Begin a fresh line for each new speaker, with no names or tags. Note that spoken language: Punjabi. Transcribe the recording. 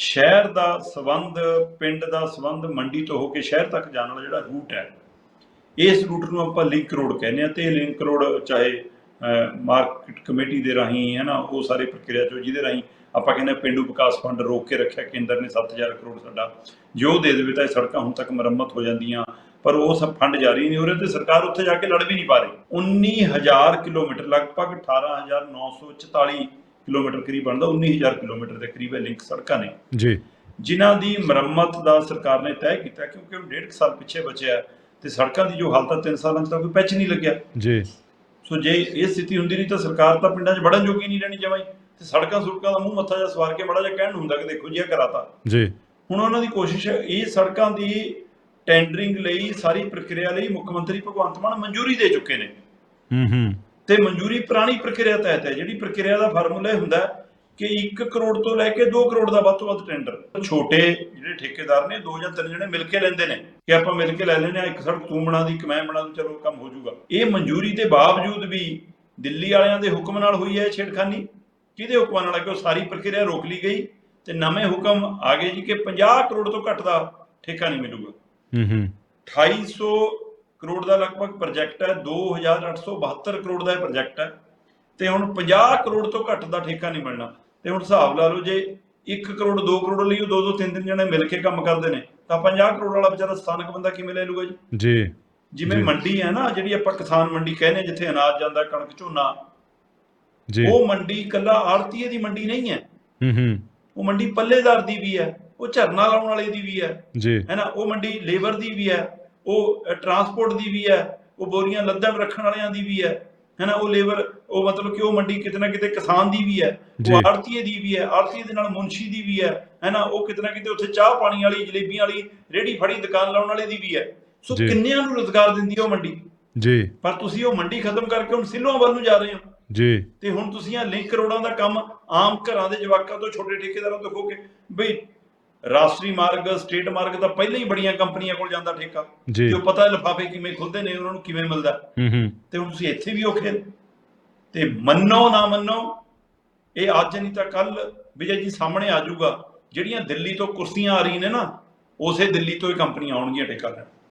ਸ਼ਹਿਰ ਦਾ ਸਬੰਧ, ਪਿੰਡ ਦਾ ਸਬੰਧ ਮੰਡੀ ਤੋਂ ਹੋ ਕੇ ਸ਼ਹਿਰ ਤੱਕ ਜਾਣ ਵਾਲਾ ਜਿਹੜਾ ਰੂਟ ਹੈ, ਇਸ ਰੂਟ ਨੂੰ ਆਪਾਂ ਲਿੰਕ ਰੋਡ ਕਹਿੰਦੇ ਆ ਤੇ ਲਿੰਕ ਰੋਡ ਚਾਹੇ ਮਾਰਕੀਟ ਕਮੇਟੀ ਦੇ ਰਾਹੀਂ ਹੈ ਨਾ, ਉਹ ਸਾਰੇ ਪ੍ਰਕਿਰਿਆ ਚੋਂ ਜਿਹਦੇ ਰਾਹੀਂ ਆਪਾਂ ਕਹਿੰਦੇ ਹਾਂ ਪਿੰਡੂ ਵਿਕਾਸ ਫੰਡ ਰੋਕ ਕੇ ਰੱਖਿਆ ਕੇਂਦਰ ਨੇ 7000 ਕਰੋੜ ਸਾਡਾ, ਜੋ ਦੇ ਦੇਵੇ ਤਾਂ ਇਹ ਸੜਕਾਂ ਹੁਣ ਤੱਕ ਮੁਰੰਮਤ ਹੋ ਜਾਂਦੀਆਂ, ਪਰ ਉਹ ਸਭ ਫੰਡ ਜਾਰੀ ਨਹੀਂ ਹੋ ਰਿਹਾ ਤੇ ਸਰਕਾਰ ਉੱਥੇ ਜਾ ਕੇ ਲੜ ਵੀ ਨਹੀਂ ਪਾ ਰਹੀ। 19000 ਕਿਲੋਮੀਟਰ, ਲਗਭਗ 18944 ਕਿਲੋਮੀਟਰ ਕਰੀਬ ਬਣਦਾ 19000 ਕਿਲੋਮੀਟਰ ਦੇ ਕਰੀਬ ਇਹ ਲਿੰਕ ਸੜਕਾਂ ਨੇ।
ਜੀ।
ਜਿਨ੍ਹਾਂ ਦੀ ਮੁਰੰਮਤ ਦਾ ਸਰਕਾਰ ਨੇ ਤੈਅ ਕੀਤਾ ਕਿਉਂਕਿ ਉਹ ਡੇਢ ਕੁ ਸਾਲ ਪਿੱਛੇ ਬਚਿਆ ਤੇ ਸੜਕਾਂ ਦੀ ਜੋ ਹਾਲਤ ਹੈ 3 ਸਾਲਾਂ 'ਚ ਤਾਂ ਕੋਈ ਪੈਚ ਨਹੀਂ ਲੱਗਿਆ।
ਜੀ।
ਸੋ ਜੇ ਇਹ ਸਥਿਤੀ ਹੁੰਦੀ ਨਹੀਂ ਤਾਂ ਸਰਕਾਰ ਤਾਂ ਪਿੰਡਾਂ 'ਚ ਵੜਨ ਜੋਗੀ ਨਹੀਂ ਰਹਿਣੀ ਜਮਾਈ। ਤੇ ਸੜਕਾਂ ਸੁੜਕਾਂ ਦਾ ਮੂੰਹ ਮੱਥਾ ਜਿਹਾ ਸਵਾਰ ਕੇ ਬੜਾ ਜਿਹਾ ਕਹਿਣ ਨੂੰ ਹੁੰਦਾ ਕਿ ਦੇਖੋ ਜੀ ਇਹ ਕਰਾਤਾ।
ਜੀ।
ਹੁਣ ਉਹਨਾਂ ਦੀ ਕੋਸ਼ਿਸ਼ ਹੈ ਇਹ ਸੜਕਾਂ ਦੀ ਟੈਂਡਰਿੰਗ ਲਈ ਸਾਰੀ ਪ੍ਰਕਿਰਿਆ ਲਈ ਮੁੱਖ ਮੰਤਰੀ ਭਗਵੰਤ ਮਾਨ ਮਨਜ਼ੂਰੀ ਦੇ ਚੁੱਕੇ ਨੇ।
ਹੂੰ ਹੂੰ।
ਤੇ ਮਨਜ਼ੂਰੀ ਪੁਰਾਣੀ ਪ੍ਰਕਿਰਿਆ ਤਹਿਤ ਹੈ। ਜਿਹੜੀ ਪ੍ਰਕਿਰਿਆ ਦਾ ਫਾਰਮੂਲਾ ਹੁੰਦਾ ਕਿ 1 ਕਰੋੜ ਤੋਂ ਲੈ ਕੇ 2 ਕਰੋੜ ਦਾ ਵੱਧ ਤੋਂ ਵੱਧ ਟੈਂਡਰ ਛੋਟੇ ਜਿਹੜੇ ਠੇਕੇਦਾਰ ਨੇ ਦੋ ਜਾਂ ਤਿੰਨ ਜਣੇ ਮਿਲ ਕੇ ਲੈਂਦੇ ਨੇ ਕਿ ਆਪਾਂ ਮਿਲ ਕੇ ਲੈ ਲੈਨੇ ਆ ਇੱਕ ਸੜਕ ਤੂੰ ਬਣਾ ਦੀ ਇੱਕ ਮੈਂ ਬਣਾ ਦੂੰ ਚਲੋ ਕੰਮ ਹੋ ਜਾਊਗਾ। ਇਹ ਮਨਜ਼ੂਰੀ ਦੇ ਬਾਵਜੂਦ ਵੀ ਦਿੱਲੀ ਵਾਲਿਆਂ ਦੇ ਹੁਕਮ ਨਾਲ ਹੋਈ ਹੈ ਇਹ ਛੇੜਖਾਨੀ। ਕਿਹਦੇ ਹੁਕਮਾਂ ਨਾਲ? ਕਿ ਉਹ ਸਾਰੀ ਪ੍ਰਕਿਰਿਆ ਰੋਕ ਲਈ ਗਈ ਤੇ ਨਵੇਂ ਹੁਕਮ ਆ ਗਏ ਜੀ ਕਿ 50 ਕਰੋੜ ਤੋਂ ਘੱਟ ਦਾ ਠੇਕਾ ਨਹੀਂ ਮਿਲੂਗਾ।
ਹੂੰ ਹੂੰ।
2800 ਕਰੋੜ ਦਾ ਲਗਭਗ ਪ੍ਰੋਜੈਕਟ ਹੈ 2872 ਕਰੋੜ ਦਾ ਇਹ ਪ੍ਰੋਜੈਕਟ ਹੈ। ਤੇ ਹੁਣ 50 ਕਰੋੜ ਤੋਂ ਘੱਟ ਦਾ ਠੇਕਾ ਨਹੀਂ ਮਿਲਣਾ। ਤੇ ਹੁਣ ਹਿਸਾਬ ਲਾ ਲਓ ਜੇ 1 ਕਰੋੜ 2 ਕਰੋੜ ਲਈ ਉਹ ਦੋ ਦੋ ਤਿੰਨ ਤਿੰਨ ਜਣੇ ਮਿਲ ਕੇ ਕੰਮ ਕਰਦੇ ਨੇ ਤਾਂ 50 ਕਰੋੜ ਵਾਲਾ ਵਿਚਾਰਾ ਸਥਾਨਕ ਬੰਦਾ ਕਿਵੇਂ ਲੈ ਲੂਗਾ ਜੀ?
ਜੀ।
ਜਿਵੇਂ। ਮੰਡੀ ਹੈ ਨਾ ਜਿਹੜੀ ਆਪਾਂ ਕਿਸਾਨ ਮੰਡੀ ਕਹਿੰਦੇ ਜਿੱਥੇ ਅਨਾਜ ਜਾਂਦਾ ਕਣਕ ਝੋਨਾ।
ਜੀ।
ਉਹ ਮੰਡੀ ਇਕੱਲਾ ਆੜਤੀਏ ਦੀ ਮੰਡੀ ਨਹੀਂ ਹੈ।
ਹੂੰ ਹੂੰ।
ਉਹ ਮੰਡੀ ਪੱਲੇਦਾਰ ਦੀ ਵੀ ਹੈ ਉਹ ਝਰਨਾ ਲਾਉਣ ਵਾਲੇ ਦੀ ਵੀ ਹੈ।
ਜੀ।
ਹੈ ਨਾ ਉਹ ਮੰਡੀ ਲੇਬਰ ਦੀ ਵੀ ਹੈ। ਉਹ ਟਰਾਂਸਪੋਰਟ ਦੀ ਵੀ ਹੈ ਉਹ ਬੋਰੀਆਂ ਲੱਦਣ ਰੱਖਣ ਵਾਲਿਆਂ ਦੀ ਵੀ ਹੈ ਹੈ ਨਾ ਉਹ ਲੇਬਰ ਉਹ ਮਤਲਬ ਕਿ ਉਹ ਮੰਡੀ ਕਿਤੇ ਨਾ ਕਿਤੇ ਕਿਸਾਨ ਦੀ ਵੀ ਹੈ। ਉਹ ਆੜਤੀਏ ਦੀ ਵੀ ਹੈ ਆੜਤੀਏ ਦੇ ਨਾਲ ਮੁਨਸ਼ੀ ਦੀ ਵੀ ਹੈ ਹੈ ਨਾ ਉਹ ਕਿਤੇ ਨਾ ਕਿਤੇ ਉੱਥੇ ਚਾਹ ਪਾਣੀ ਵਾਲੀ ਜਲੇਬੀਆਂ ਵਾਲੀ ਰੇੜੀ ਫੜੀ ਦੁਕਾਨ ਲਾਉਣ ਵਾਲੇ ਦੀ ਵੀ ਹੈ। ਸੋ। ਕਿੰਨਿਆਂ ਨੂੰ ਰੋਜ਼ਗਾਰ ਦਿੰਦੀ ਹੈ ਉਹ ਮੰਡੀ?
ਜੀ।
ਪਰ ਤੁਸੀਂ ਉਹ ਮੰਡੀ ਖਤਮ ਕਰਕੇ ਹੁਣ ਸਿੱਲੋਂ ਵੱਲ ਨੂੰ ਜਾ ਰਹੇ ਹੋ।
ਜੀ।
ਤੇ ਹੁਣ ਤੁਸੀਂ ਆ ਲਿੰਕ ਰੋਡਾਂ ਦਾ ਕੰਮ ਆਮ ਘਰਾਂ ਦੇ ਜਵਾਕਾਂ ਤੋਂ ਛੋਟੇ ਠੇਕੇਦਾਰਾਂ ਤੋਂ ਖੋ ਕੇ ਬਈ ਰਾਸ਼ਟਰੀ ਮਾਰਗ ਸਟੇਟ ਮਾਰਗ ਤਾਂ ਪਹਿਲਾਂ ਹੀ ਬੜੀਆਂ ਕੰਪਨੀਆਂ ਕੋਲ ਜਾਂਦਾ ਠੇਕਾ।
ਜੀ।
ਪਤਾ ਲਿਫਾਫੇ ਕਿਵੇਂ ਖੁੱਲਦੇ ਨੇ ਉਹਨਾਂ ਨੂੰ ਕਿਵੇਂ ਮਿਲਦਾ।
ਹੂੰ ਹੂੰ।
ਤੇ ਹੁਣ ਤੁਸੀਂ ਇੱਥੇ ਵੀ ਔਖੇ। ਤੇ ਮੰਨੋ ਨਾ ਮੰਨੋ ਇਹ ਅੱਜ ਨਹੀਂ ਤਾਂ ਕੱਲ ਵਿਜੇ ਜੀ ਸਾਹਮਣੇ ਆ ਜਾਊਗਾ। ਜਿਹੜੀਆਂ ਦਿੱਲੀ ਤੋਂ ਕੁਰਸੀਆਂ ਆ ਰਹੀਆਂ ਨੇ ਨਾ ਉਸੇ ਦਿੱਲੀ ਤੋਂ ਹੀ ਕੰਪਨੀਆਂ ਆਉਣਗੀਆਂ ਠੇਕਾ ਲੈਣ।